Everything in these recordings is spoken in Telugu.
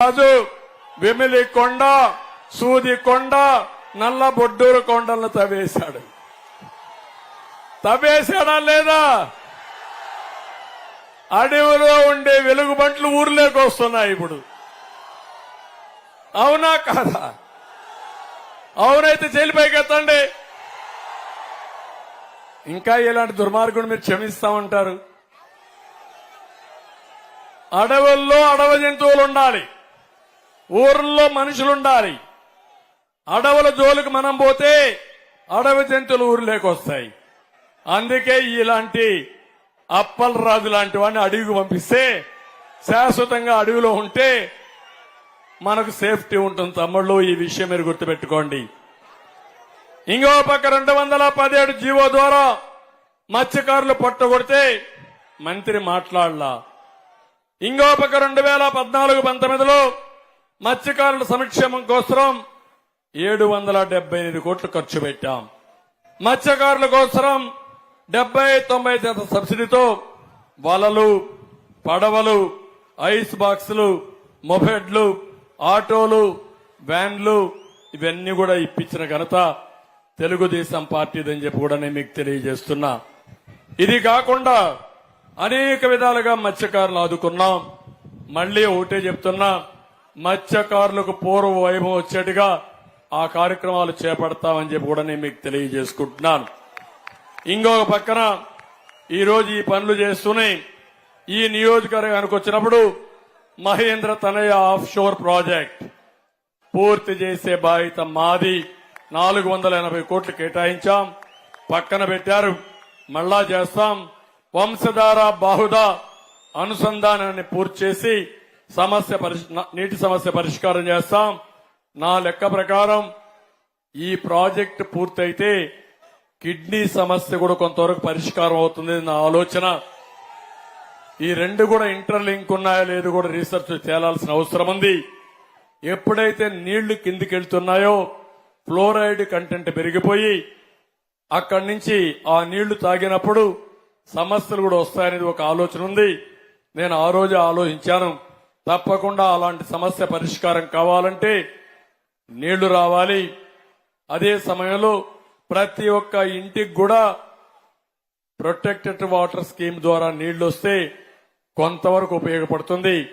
రాజు వెమిలి కొండ సూది కొండ నల్ల బొడ్డూరు కొండలను తవ్వేశాడు. తవ్వేశాడా లేదా? అడవిలో ఉండే వెలుగుబంట్లు ఊర్లోకి వస్తున్నాయి ఇప్పుడు. అవునా కాదా? అవునైతే జైలుపైకి ఎత్తండి ఇంకా ఇలాంటి దుర్మార్గుడు మీరు క్షమిస్తామంటారు అడవుల్లో అడవి జంతువులు ఉండాలి. ఊర్లో మనుషులు ఉండాలి అడవుల జోలికి మనం పోతే అడవి జంతువులు ఊర్లోకి వస్తాయి అందుకే ఇలాంటి అప్పల్ రాజు లాంటి వాడిని అడవికి పంపిస్తే శాశ్వతంగా అడవిలో ఉంటే మనకు సేఫ్టీ ఉంటుంది తమ్ముళ్ళు. ఈ విషయం మీరు గుర్తుపెట్టుకోండి. ఇంకో పక్క రెండు వందల పదిహేడు జీవో ద్వారా మత్స్యకారులు పట్టగొడితే మంత్రి మాట్లాడలా. ఇంకో పక్క రెండు వేల పద్నాలుగు పంతొమ్మిదిలో మత్స్యకారుల సంక్షేమం కోసం ఏడు వందల డెబ్బై ఎనిమిది కోట్లు ఖర్చు పెట్టాం. మత్స్యకారుల కోసం డెబ్బై తొంభై శాతం సబ్సిడీతో వలలు పడవలు ఐస్ బాక్సులు మొఫెడ్లు ఆటోలు వ్యాన్లు ఇవన్నీ కూడా ఇప్పించిన ఘనత తెలుగుదేశం పార్టీదని చెప్పి కూడా నేను మీకు తెలియజేస్తున్నా. ఇది కాకుండా అనేక విధాలుగా మత్స్యకారులు ఆదుకున్నాం. మళ్ళీ ఒకటే చెప్తున్నా మత్స్యకారులకు పూర్వ వైభవం వచ్చేట్టుగా ఆ కార్యక్రమాలు చేపడతామని చెప్పి కూడా నేను మీకు తెలియజేసుకుంటున్నాను. ఇంకొక పక్కన ఈరోజు ఈ పనులు చేస్తూనే ఈ నియోజకవర్గానికి వచ్చినప్పుడు మహేంద్ర తనయ ఆఫ్ షోర్ ప్రాజెక్ట్ పూర్తి చేసే బాధ్యత మాది. నాలుగు వందల ఎనభై కోట్లు కేటాయించాం. పక్కన పెట్టారు. మళ్ళా చేస్తాం. వంశధార బాహుద అనుసంధానాన్ని పూర్తి చేసి సమస్య పరిష్- నీటి సమస్య పరిష్కారం చేస్తాం. నా లెక్క ప్రకారం ఈ ప్రాజెక్టు పూర్తయితే కిడ్నీ సమస్య కూడా కొంతవరకు పరిష్కారం అవుతుంది నా ఆలోచన. ఈ రెండు కూడా ఇంటర్లింక్ ఉన్నాయో లేదు కూడా రీసెర్చ్ చేయాల్సిన అవసరం ఉంది. ఎప్పుడైతే నీళ్ళు కిందికి వెళ్తున్నాయో ఫ్లోరైడ్ కంటెంట్ పెరిగిపోయి అక్కడి నుంచి ఆ నీళ్ళు తాగినప్పుడు సమస్యలు కూడా వస్తాయనేది ఒక ఆలోచన ఉంది. నేను ఆ రోజు ఆలోచించాను. తప్పకుండా అలాంటి సమస్య పరిష్కారం కావాలంటే నీళ్ళు రావాలి. అదే సమయంలో ప్రతి ఒక్క ఇంటికి కూడా ప్రొటెక్టెడ్ వాటర్ స్కీమ్ ద్వారా నీళ్ళు వస్తే కొంతవరకు ఉపయోగపడుతుంది.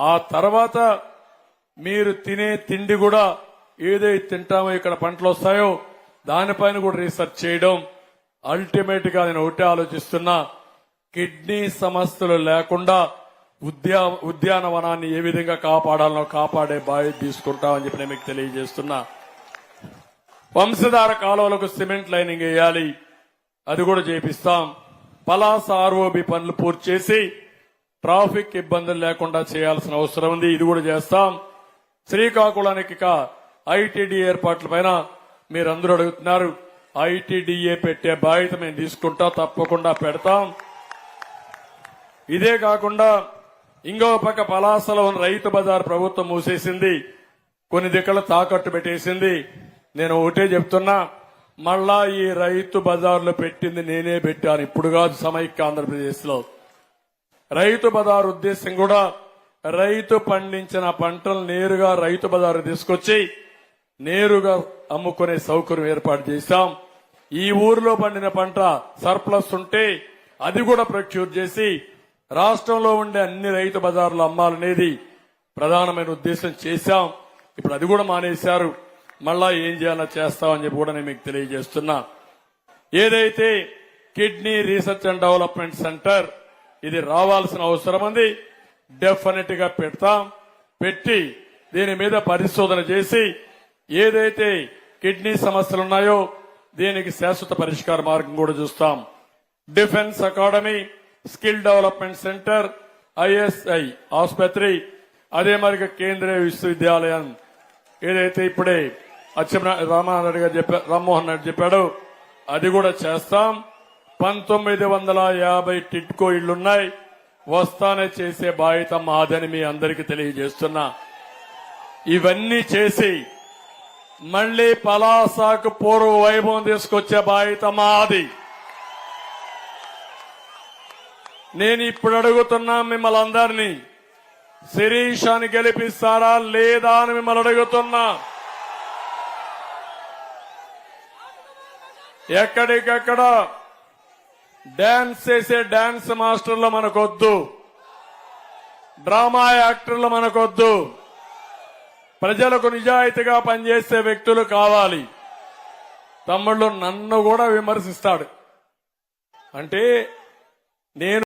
ఆ తర్వాత మీరు తినే తిండి కూడా ఏదైతే తింటామో ఇక్కడ పంటలు వస్తాయో దానిపైన కూడా రీసెర్చ్ చేయడం. అల్టిమేట్గా నేను ఒకటే ఆలోచిస్తున్నా కిడ్నీ సమస్యలు లేకుండా ఉద్యా ఉద్యానవనాన్ని ఏ విధంగా కాపాడాలనో కాపాడే బాధ్యత తీసుకుంటామని చెప్పి నేను మీకు తెలియజేస్తున్నా. వంశధార కాలువలకు సిమెంట్ లైనింగ్ వేయాలి. అది కూడా చేపిస్తాం. పలాస ఆర్ఓబి పనులు పూర్తి చేసి ట్రాఫిక్ ఇబ్బందులు లేకుండా చేయాల్సిన అవసరం ఉంది. ఇది కూడా చేస్తాం. శ్రీకాకుళానికి ఐటీడీ ఏర్పాట్ల పైన మీరందరూ అడుగుతున్నారు. ఐటీడీఏ పెట్టే బాధ్యత మేము తీసుకుంటా తప్పకుండా పెడతాం. ఇదే కాకుండా ఇంకో పక్క పలాసలో ఉన్న రైతు బజార్ ప్రభుత్వం మూసేసింది. కొన్ని దిక్కలు తాకట్టు పెట్టేసింది. నేను ఒకటే చెప్తున్నా మళ్ళా ఈ రైతు బజార్లో పెట్టింది నేనే పెట్టాను. ఇప్పుడు కాదు సమైక్య ఆంధ్రప్రదేశ్లో రైతు బజార్ ఉద్దేశం కూడా రైతు పండించిన పంటలు నేరుగా రైతు బజారు తీసుకొచ్చి నేరుగా అమ్ముకునే సౌకర్యం ఏర్పాటు చేశాం. ఈ ఊరిలో పండిన పంట సర్ప్లస్ ఉంటే అది కూడా ప్రొక్యూర్ చేసి రాష్ట్రంలో ఉండే అన్ని రైతు బజార్లు అమ్మాలనేది ప్రధానమైన ఉద్దేశం చేశాం. ఇప్పుడు అది కూడా మానేశారు. మళ్ళా ఏం చేయాలో చేస్తామని చెప్పి కూడా నేను మీకు తెలియజేస్తున్నా. ఏదైతే kidney research and development centre ఇది రావాల్సిన అవసరం ఉంది. డెఫినెట్గా పెడతాం. పెట్టి దీని మీద పరిశోధన చేసి ఏదైతే కిడ్నీ సమస్యలు ఉన్నాయో దీనికి శాశ్వత పరిష్కార మార్గం కూడా చూస్తాం. Defence academy skill development centre ISI ఆసుపత్రి అదే మరి కేంద్రీయ విశ్వవిద్యాలయం. ఏదైతే ఇప్పుడే అచ్చెన్న రామారెడ్డి గారు చెప్పారు రామ్మోహన్ రెడ్డి చెప్పాడు అది కూడా చేస్తాం. పంతొమ్మిది వందల యాభై టిట్కో ఇళ్ళున్నాయి వస్తానే చేసే బాధ్యత మాదని మీ అందరికీ తెలియజేస్తున్నా. ఇవన్నీ చేసి మళ్ళీ పలాసాకు పూర్వ వైభవం తీసుకొచ్చే బాధ్యత మాది. నేను ఇప్పుడు అడుగుతున్నా మిమ్మల్ని అందరినీ. అని గెలిపిస్తారా లేదా అని మిమ్మల్ని అడుగుతున్నా. ఎక్కడికక్కడ డాన్స్ చేసే డాన్స్ మాస్టర్లు మనకొద్దు. డ్రామా యాక్టర్లు మనకొద్దు. ప్రజలకు నిజాయితీగా పనిచేసే వ్యక్తులు కావాలి. తమ్ముళ్ళు నన్ను కూడా విమర్శిస్తాడు. అంటే నేను